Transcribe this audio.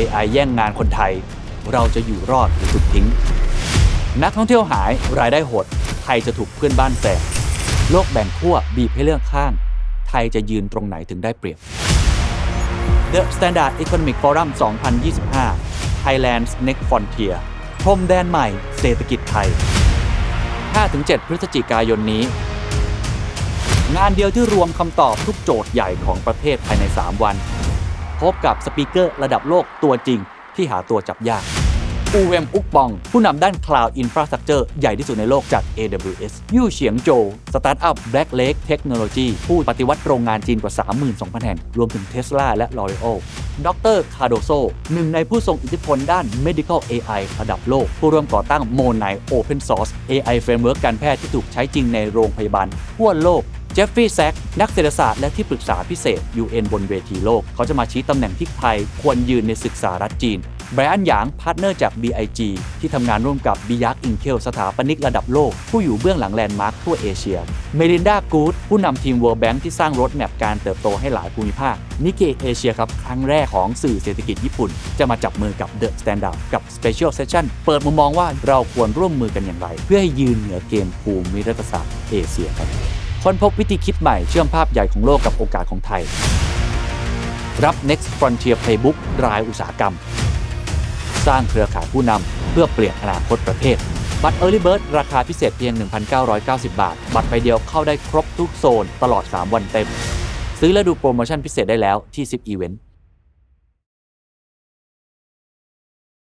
AI แย่งงานคนไทย เราจะอยู่รอดหรือถูกทิ้ง นักท่องเที่ยวหายรายได้หด ไทยจะถูกเพื่อนบ้านแซงโลกแบ่งขั้วบีบให้เลือกข้าง ไทยจะยืนตรงไหนถึงได้เปรียบ The Standard Economic Forum 2025 Thailand's Next Frontier พรมแดนใหม่เศรษฐกิจไทย 5-7 พฤศจิกายนนี้ งานเดียวที่รวมคำตอบทุกโจทย์ใหญ่ของประเทศภายใน 3 วัน พบกับสปีกเกอร์ระดับโลกตัวจริงที่หาตัวจับยาก อูเวมอุกปอง ผู้นำด้าน Cloud Infrastructure ใหญ่ที่สุดในโลกจาก AWS ยู่เฉียงโจ สตาร์ทอัพ Black Lake Technology ผู้ปฏิวัติโรงงานจีนกว่า 32,000 แห่ง รวมถึง Tesla และ L'Oreal ดรคาโดโซ หนึ่งในผู้ทรงอิทธิพลด้าน Medical AI ระดับโลก ผู้ร่วมก่อตั้ง m o n i Open Source AI Framework การแพทย์ที่ถูกใช้จริงในโรงพยาบาลทั่วโลก จฟฟรีย์แซกนักเศรษฐศาสตร์และที่ปรึกษาพิเศษ UN บนเวทีโลก เขาจะมาชี้ตำแหน่งที่ไทยควรยืนในศึกษารัฐจีนไบรอันหยางพาร์ทเนอร์จาก BIG ที่ทำงานร่วมกับบิยักอินเคลสถาปนิกระดับโลก ผู้อยู่เบื้องหลังแลนด์มาร์คทั่วเอเชีย เมลินดากูดผู้นำทีม World Bank ที่สร้างรถแมพการเติบโตให้หลายภูมิภาคนิเกเอเชียครับ ครั้งแรกของสื่อเศรษฐกิจญี่ปุ่น จะมาจับมือกับ The Standard กับ Special Session เปิดมุมมองว่าเราควรร่วมมือกันอย่างไร เพื่อให้ยืนเหนือเกมภูมิรัฐศาสตร์เอเชียครับ ค้นพบวิธีคิดใหม่เชื่อมภาพใหญ่ของโลกกับโอกาสของไทย รับ Next Frontier Playbook รายอุตสาหกรรม สร้างเครือข่ายผู้นำเพื่อเปลี่ยนอนาคตประเทศ บัตร Early Bird ราคาพิเศษเพียง 1,990 บาท บัตรใบเดียวเข้าได้ครบทุกโซนตลอด 3 วันเต็ม ซื้อและดูโปรโมชั่นพิเศษได้แล้วที่ 10 Event